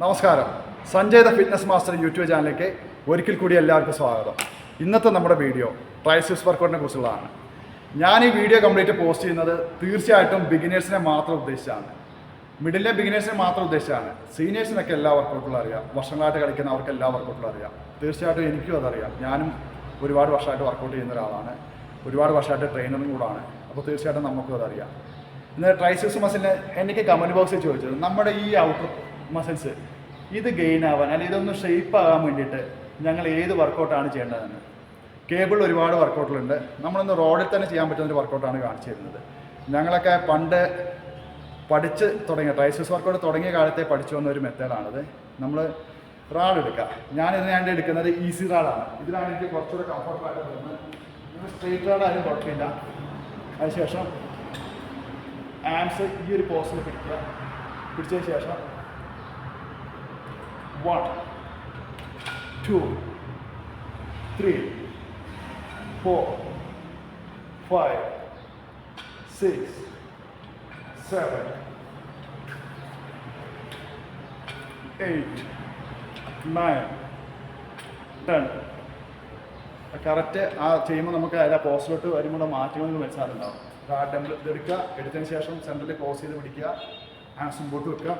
നമസ്കാരം. Sanjay the fitness master YouTube ചാനലിലേക്ക് ഒരിക്കൽ കൂടി എല്ലാവർക്കും സ്വാഗതം. ഇന്നത്തെ നമ്മുടെ വീഡിയോ ട്രൈസിപ്സ് വർക്കൗട്ടിനെ കുറിച്ചുള്ളതാണ്. ഞാൻ ഈ വീഡിയോ കംപ്ലീറ്റ് പോസ്റ്റ് ചെയ്യുന്നത് തീർച്ചയായിട്ടും ബിഗിനേഴ്സിനെ മാത്രം ഉദ്ദേശിച്ചാണ്. മിഡിലെ ബിഗിനേഴ്സിനെ മാത്രം ഉദ്ദേശിച്ചാണ്. സീനിയേഴ്സിനൊക്കെ എല്ലാ വർക്കൗട്ടുകളും അറിയാം. വർഷങ്ങളായിട്ട് കളിക്കുന്ന അവർക്ക് എല്ലാ വർക്കൗട്ടുകളും അറിയാം. തീർച്ചയായിട്ടും എനിക്കും അതറിയാം. ഞാനും ഒരുപാട് വർഷമായിട്ട് വർക്കൗട്ട് ചെയ്യുന്ന ഒരാളാണ്. ഒരുപാട് വർഷമായിട്ട് ട്രെയിനറും കൂടാണ്. അപ്പോൾ തീർച്ചയായിട്ടും നമുക്കും അതറിയാം. ഇന്ന് ട്രൈസിപ്സ് മസിലിന് എനിക്ക് കമന്റ് ബോക്സിൽ ചോദിച്ചത് നമ്മുടെ ഈ ഔട്ടർ മസിൽസ് ഇത് ഗെയിൻ ആവാൻ അല്ലെങ്കിൽ ഇതൊന്ന് ഷെയ്പ്പ് ആകാൻ വേണ്ടിയിട്ട് ഞങ്ങൾ ഏത് വർക്കൗട്ടാണ് ചെയ്യേണ്ടതെന്ന്. കേബിൾ ഒരുപാട് വർക്കൗട്ടുകളുണ്ട് നമ്മളൊന്ന് റോഡിൽ തന്നെ ചെയ്യാൻ പറ്റുന്ന ഒരു വർക്കൗട്ടാണ് കാണിച്ചു തരുന്നത്. ഞങ്ങളൊക്കെ പണ്ട് പഠിച്ച് തുടങ്ങിയ ട്രൈസസ് വർക്കൗട്ട് തുടങ്ങിയ കാലത്തെ പഠിച്ചു വന്ന ഒരു മെത്തേഡാണിത് നമ്മൾ റാഡ് എടുക്കുക. ഞാൻ ഇതിനാണ്ട് എടുക്കുന്നത് ഈസി റാഡാണ് ഇതിനാണ് എനിക്ക് കുറച്ചുകൂടെ കംഫർട്ടബിളായിട്ട് തോന്നുന്നത്. നിങ്ങൾ സ്ട്രെയിറ്റ് റാഡായാലും കുഴപ്പമില്ല. അതിനുശേഷം ആംസ് ഈ ഒരു പോസ്റ്റിൽ പിടിക്കുക. പിടിച്ചതിന് ശേഷം one two, three, four, five, six, seven, eight, nine, ten. Correct ആ ചെയ്യുമ്പോൾ നമുക്ക് അതിൽ ആ പോസ്റ്റിലോട്ട് വരുമ്പോൾ മാറ്റങ്ങൾ മനസ്സിലാകുന്നുണ്ടാവും ആ ടെമ്പിൾ ഇതെടുക്കുക എടുത്തതിന് ശേഷം സെന്ററിൽ ക്ലോസ് ചെയ്ത് പിടിക്കുക ഹാൻഡ്സ് മുമ്പോട്ട് വെക്കുക.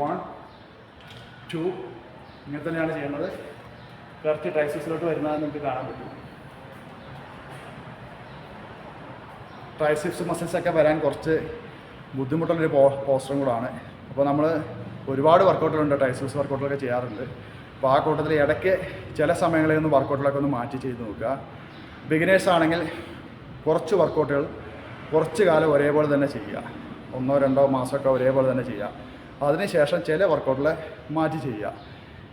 One two. ഇങ്ങനെ തന്നെയാണ് ചെയ്യുന്നത്. കറക്റ്റ് ട്രൈസിസിലോട്ട് വരുന്നത് നമുക്ക് കാണാൻ പറ്റും. ട്രൈസിപ്സ് മസിൽസ് ഒക്കെ വരാൻ കുറച്ച് ബുദ്ധിമുട്ടുള്ളൊരു പോ പോസ്റ്ററും കൂടാണ്. അപ്പോൾ നമ്മൾ ഒരുപാട് വർക്കൗട്ടുകളുണ്ട് ട്രൈസിപ്സ് വർക്കൗട്ടുകളൊക്കെ ചെയ്യാറുണ്ട്. അപ്പോൾ ആ കൂട്ടത്തിൽ ഇടയ്ക്ക് ചില സമയങ്ങളിൽ ഒന്ന് വർക്കൗട്ടുകളൊക്കെ ഒന്ന് മാറ്റി ചെയ്ത് നോക്കുക. ബിഗിനേഴ്സ് ആണെങ്കിൽ കുറച്ച് വർക്കൗട്ടുകൾ കുറച്ച് കാലം ഒരേപോലെ തന്നെ ചെയ്യുക. ഒന്നോ രണ്ടോ മാസമൊക്കെ ഒരേപോലെ തന്നെ ചെയ്യുക. അതിനുശേഷം ചില വർക്കൗട്ടുകൾ മാറ്റി ചെയ്യുക.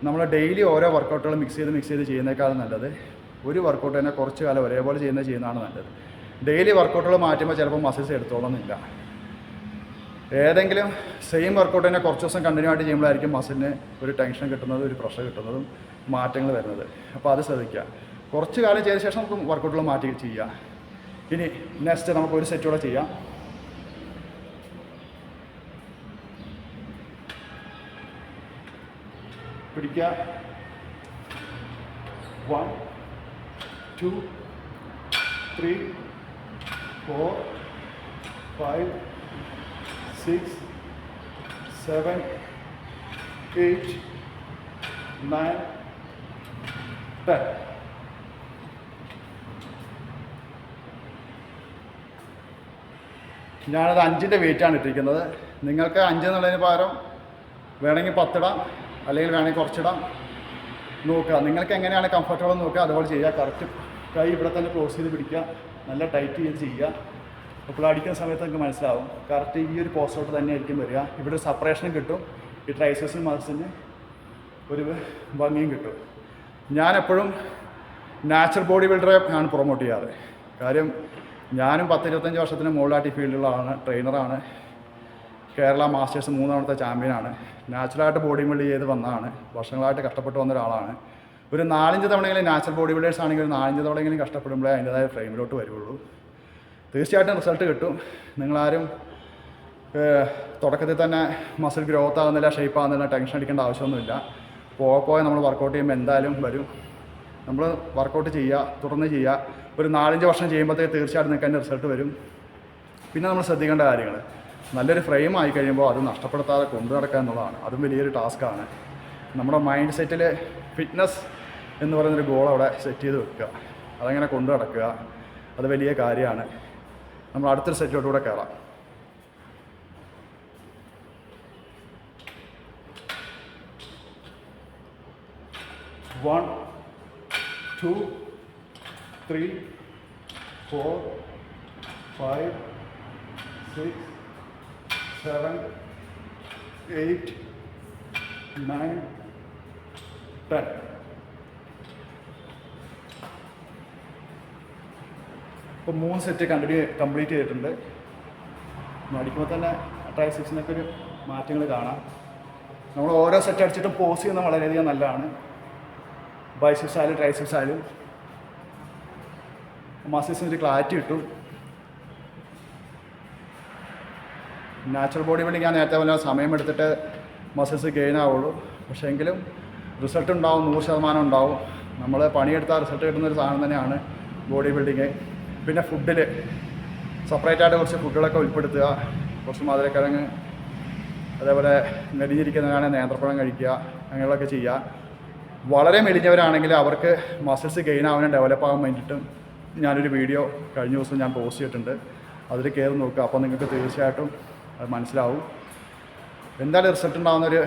നമ്മൾ ഡെയിലി ഓരോ വർക്കൗട്ടുകൾ മിക്സ് ചെയ്ത് മിക്സ് ചെയ്ത് ചെയ്യുന്നേക്കാളും നല്ലത് ഒരു വർക്കൗട്ട് തന്നെ കുറച്ച് കാലം ഒരേപോലെ ചെയ്യുന്നത് ചെയ്യുന്നതാണ് നല്ലത്. ഡെയിലി വർക്കൗട്ടുകൾ മാറ്റുമ്പോൾ ചിലപ്പോൾ മസിൽസ് എടുത്തോളന്നില്ല. ഏതെങ്കിലും സെയിം വർക്കൗട്ട് തന്നെ കുറച്ച് ദിവസം കണ്ടിന്യൂ ആയിട്ട് ചെയ്യുമ്പോഴായിരിക്കും മസിലിന് ഒരു ടെൻഷൻ കിട്ടുന്നത് ഒരു പ്രഷർ കിട്ടുന്നതും മാറ്റങ്ങൾ വരുന്നത്. അപ്പോൾ അത് ശ്രദ്ധിക്കുക. കുറച്ച് കാലം ചെയ്ത ശേഷം നമുക്ക് വർക്കൗട്ടുകൾ മാറ്റി ചെയ്യുക. ഇനി നെക്സ്റ്റ് നമുക്ക് ഒരു സെറ്റ് കൂടെ ചെയ്യാം. പിടിക്കുക one two three four five six seven eight nine ten ഞാനത് അഞ്ചിന്റെ വെയിറ്റാണ് ഇട്ടിരിക്കുന്നത്. നിങ്ങൾക്ക് അഞ്ച് എന്നുള്ളതിന് പകരം വേണമെങ്കിൽ പത്തിടാം. അല്ലെങ്കിൽ വേണമെങ്കിൽ കുറച്ചിടാം. നോക്കുക. നിങ്ങൾക്ക് എങ്ങനെയാണ് കംഫർട്ടബിൾ നോക്കുക. അതുപോലെ ചെയ്യുക. കറക്റ്റ് കൈ ഇവിടെ തന്നെ ക്ലോസ് ചെയ്ത് പിടിക്കുക. നല്ല ടൈറ്റ് ചെയ്ത് ചെയ്യുക. അപ്പോൾ അടിക്കുന്ന സമയത്ത് നിങ്ങൾക്ക് മനസ്സിലാവും. കറക്റ്റ് ഈ ഒരു പോസ്റ്റോട്ട് തന്നെ ആയിരിക്കും വരിക. ഇവിടെ ഒരു കിട്ടും. ഈ ട്രൈസസിന് മസിന് ഒരു ഭംഗിയും കിട്ടും. ഞാനെപ്പോഴും നാച്ചുറൽ ബോഡി ബിൽഡറെ ആണ് പ്രൊമോട്ട് ചെയ്യാറ്. കാര്യം ഞാനും പത്തിരുപത്തഞ്ച് വർഷത്തിന് മുകളിലായിട്ട് ഫീൽഡിലുള്ള ആണ്. ട്രെയിനറാണ് കേരള മാസ്റ്റേഴ്സ് മൂന്നാമത്തെ ചാമ്പ്യനാണ് നാച്ചുറലായിട്ട് ബോഡി ബിൽഡ് ചെയ്ത് വന്നതാണ്. വർഷങ്ങളായിട്ട് കഷ്ടപ്പെട്ട് വന്ന ഒരാളാണ് ഒരു നാലഞ്ച് തവണയെങ്കിലും നാച്ചുറൽ ബോഡി ബിൽഡേഴ്സ് ആണെങ്കിൽ ഒരു നാലഞ്ച് തവണയെങ്കിലും കഷ്ടപ്പെടുമ്പോഴേ അതിന്റെതായ ഫ്രെയിമിലോട്ട് വരുള്ളൂ തീർച്ചയായിട്ടും റിസൾട്ട് കിട്ടും. നിങ്ങളാരും തുടക്കത്തിൽ തന്നെ മസിൽ ഗ്രോത്ത് ആകുന്നില്ല ഷേപ്പ് ആകുന്നില്ല ടെൻഷൻ അടിക്കേണ്ട ആവശ്യമൊന്നുമില്ല. പോകെ പോകെ നമ്മൾ വർക്കൗട്ട് ചെയ്യുമ്പോൾ എന്തായാലും വരും. നമ്മൾ വർക്കൗട്ട് ചെയ്യുക തുടർന്ന് ചെയ്യുക. ഒരു നാലഞ്ച് വർഷം ചെയ്യുമ്പോഴത്തേക്ക് തീർച്ചയായിട്ടും നിങ്ങൾക്ക് അതിന്റെ റിസൾട്ട് വരും. പിന്നെ നമ്മൾ ശ്രദ്ധിക്കേണ്ട കാര്യങ്ങൾ. നല്ലൊരു ഫ്രെയിം ആയി കഴിയുമ്പോൾ അത് നഷ്ടപ്പെടുത്താതെ കൊണ്ടു നടക്കുക എന്നുള്ളതാണ്. അതും വലിയൊരു ടാസ്ക്കാണ് നമ്മുടെ മൈൻഡ് സെറ്റിൽ ഫിറ്റ്നസ് എന്ന് പറയുന്നൊരു ഗോൾ അവിടെ സെറ്റ് ചെയ്ത് വെക്കുക. അതങ്ങനെ കൊണ്ടു നടക്കുക. അത് വലിയ കാര്യമാണ്. നമ്മൾ അടുത്തൊരു സെറ്റിലോട്ടുകൂടെ കയറാം one two three four five six seven eight nine ten ഇപ്പോൾ മൂന്ന് സെറ്റ് കണ്ടിന്യൂ കംപ്ലീറ്റ് ചെയ്തിട്ടുണ്ട്. അടിക്കുമ്പോൾ തന്നെ ട്രൈസിപ്സിനൊക്കെ ഒരു മാറ്റങ്ങൾ കാണാം. നമ്മൾ ഓരോ സെറ്റ് അടിച്ചിട്ടും പോസ് ചെയ്യുന്നത് വളരെയധികം നല്ലതാണ്. ബൈസിപ്സ് ആയാലും ട്രൈസിപ്സ് ആയാലും മസിൽസിന് ഒരു ക്ലാരിറ്റി കിട്ടും. നാച്ചുറൽ ബോഡി ബിൽഡിംഗ് ഞാൻ നേരത്തെ പോലെ സമയമെടുത്തിട്ട് മസിൽസ് ഗെയിൻ ആവുള്ളൂ. പക്ഷേ എങ്കിലും റിസൾട്ട് ഉണ്ടാവും നൂറ് ശതമാനം ഉണ്ടാവും. നമ്മൾ പണിയെടുത്താൽ റിസൾട്ട് കിട്ടുന്ന ഒരു സാധനം തന്നെയാണ് ബോഡി ബിൽഡിങ് പിന്നെ ഫുഡിൽ സെപ്പറേറ്റ് ആയിട്ട് കുറച്ച് ഫുഡുകളൊക്കെ ഉൾപ്പെടുത്തുക. കുറച്ച് മധുരക്കിഴങ്ങ് അതേപോലെ മെലിഞ്ഞിരിക്കുന്നവരാണെങ്കിൽ നേന്ത്രപ്പഴം കഴിക്കുക അങ്ങനെയുള്ളതൊക്കെ ചെയ്യുക. വളരെ മെലിഞ്ഞവരാണെങ്കിൽ അവർക്ക് മസിൽസ് ഗെയിൻ ആവാനും ഡെവലപ്പ് ആകാൻ വേണ്ടിയിട്ടും ഞാനൊരു വീഡിയോ കഴിഞ്ഞ ദിവസം ഞാൻ പോസ്റ്റ് ചെയ്തിട്ടുണ്ട്. അതിൽ കയറി നോക്കുക. അപ്പോൾ നിങ്ങൾക്ക് തീർച്ചയായിട്ടും അത് മനസ്സിലാവും. എന്തായാലും റിസൾട്ട് ഉണ്ടാകുന്ന ഒരു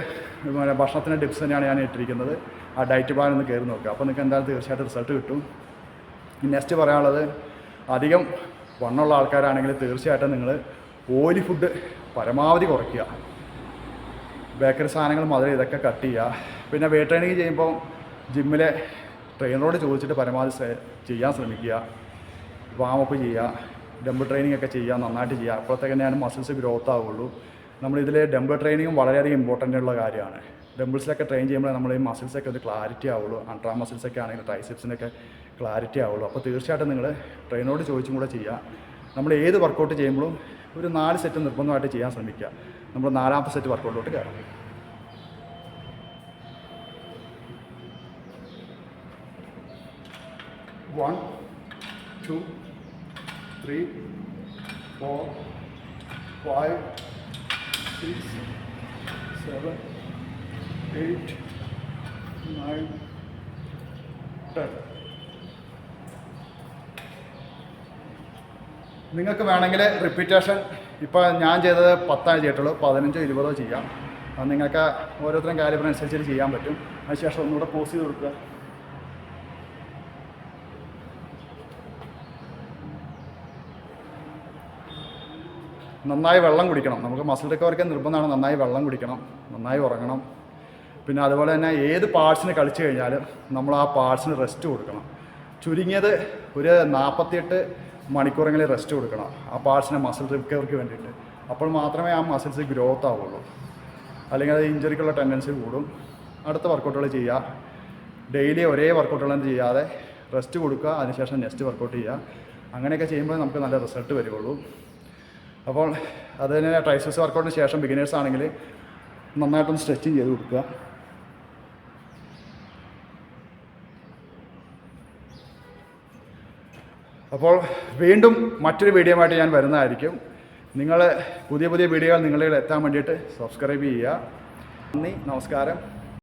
ഭക്ഷണത്തിന്റെ ടിപ്സ് തന്നെയാണ് ഞാൻ ഇട്ടിരിക്കുന്നത്. ആ ഡയറ്റ് പ്ലാൻ ഒന്ന് കയറി നോക്കുക. അപ്പോൾ നിങ്ങൾക്ക് എന്തായാലും തീർച്ചയായിട്ടും റിസൾട്ട് കിട്ടും. നെക്സ്റ്റ് പറയാനുള്ളത് അധികം വണ്ണമുള്ള ആൾക്കാരാണെങ്കിൽ തീർച്ചയായിട്ടും നിങ്ങൾ ഓയിലി ഫുഡ് പരമാവധി കുറയ്ക്കുക. ബേക്കറി സാധനങ്ങൾ മധുരം ഇതൊക്കെ കട്ട് ചെയ്യുക. പിന്നെ വെയിറ്റ് ട്രെയിനിങ് ചെയ്യുമ്പോൾ ജിമ്മിലെ ട്രെയിനറോട് ചോദിച്ചിട്ട് പരമാവധി ചെയ്യാൻ ശ്രമിക്കുക. വാമപ്പ് ചെയ്യുക. ഡംബിൾ ട്രെയിനിങ് ഒക്കെ ചെയ്യുക നന്നായിട്ട് ചെയ്യുക അപ്പോഴത്തേക്ക് തന്നെയാണ് മസിൽസ് ഗ്രോത്ത് ആവുള്ളൂ നമ്മളിതിൽ ഡംബിൾ ട്രെയിനിങ്ങും വളരെയധികം ഇമ്പോർട്ടന്റ് ഉള്ള കാര്യമാണ്. ഡംബിൾസിലൊക്കെ ട്രെയിൻ ചെയ്യുമ്പോൾ നമ്മൾ ഈ മസിൽസൊക്കെ ഒരു ക്ലാരിറ്റി ആവുള്ളൂ. അൾട്രാ മസിൽസൊക്കെ ആണെങ്കിൽ ട്രൈസിപ്സിനൊക്കെ ക്ലാരിറ്റി ആവുള്ളൂ. അപ്പോൾ തീർച്ചയായിട്ടും നിങ്ങൾ ട്രെയിനോട് ചോദിച്ചും കൂടെ ചെയ്യുക നമ്മൾ ഏത് വർക്കൗട്ട് ചെയ്യുമ്പോഴും ഒരു നാല് സെറ്റ് നിർബന്ധമായിട്ട് ചെയ്യാൻ ശ്രമിക്കുക. നമ്മൾ നാലാമത്തെ സെറ്റ് വർക്കൗട്ടിലോട്ട് കയറാം. One two three four five six seven eight nine ten നിങ്ങൾക്ക് വേണമെങ്കിൽ റിപ്പീറ്റേഷൻ ഇപ്പോൾ ഞാൻ ചെയ്തത് പത്താണ് ചെയ്തിട്ടുള്ളൂ പതിനഞ്ചോ ഇരുപതോ ചെയ്യാം. അത് നിങ്ങൾക്ക് ഓരോരുത്തരും കാലിബറിനനുസരിച്ച് ചെയ്യാൻ പറ്റും. അതിനുശേഷം ഒന്നുകൂടെ പോസ് ചെയ്ത് കൊടുക്കുക. നന്നായി വെള്ളം കുടിക്കണം. നമുക്ക് മസിൽ റിക്കവറിക്ക് നിർബന്ധമാണ്. നന്നായി വെള്ളം കുടിക്കണം. നന്നായി ഉറങ്ങണം. പിന്നെ അതുപോലെ തന്നെ ഏത് പാർട്സിന് കളിച്ചു കഴിഞ്ഞാലും നമ്മൾ ആ പാർട്സിന് റെസ്റ്റ് കൊടുക്കണം. ചുരുങ്ങിയത് ഒരു നാൽപ്പത്തിയെട്ട് മണിക്കൂറെങ്കിലും റെസ്റ്റ് കൊടുക്കണം. ആ പാർട്സിന് മസിൽ റിക്കവറിക്ക് വേണ്ടിയിട്ട്. അപ്പോൾ മാത്രമേ ആ മസിൽസ് ഗ്രോത്ത് ആവുള്ളൂ. അല്ലെങ്കിൽ അത് ഇഞ്ചറിക്കുള്ള ടെൻഡൻസി കൂടും. അടുത്ത വർക്കൗട്ടുകൾ ചെയ്യുക. ഡെയിലി ഒരേ വർക്കൗട്ടുകൾ ചെയ്യാതെ റെസ്റ്റ് കൊടുക്കുക. അതിനുശേഷം നെക്സ്റ്റ് വർക്കൗട്ട് ചെയ്യുക. അങ്ങനെയൊക്കെ ചെയ്യുമ്പോൾ നമുക്ക് നല്ല റിസൾട്ട് വരുള്ളൂ. അപ്പോൾ അത് തന്നെ ട്രൈസസ് വർക്കൗട്ടിന് ശേഷം ബിഗിനേഴ്സ് ആണെങ്കിൽ നന്നായിട്ടൊന്ന് സ്ട്രെച്ചിങ് ചെയ്ത് കൊടുക്കുക. അപ്പോൾ വീണ്ടും മറ്റൊരു വീഡിയോയുമായിട്ട് ഞാൻ വരുന്നതായിരിക്കും. നിങ്ങൾ പുതിയ പുതിയ വീഡിയോകൾ നിങ്ങളുടെ എത്താൻ വേണ്ടിയിട്ട് സബ്സ്ക്രൈബ് ചെയ്യുക. നന്ദി നമസ്കാരം.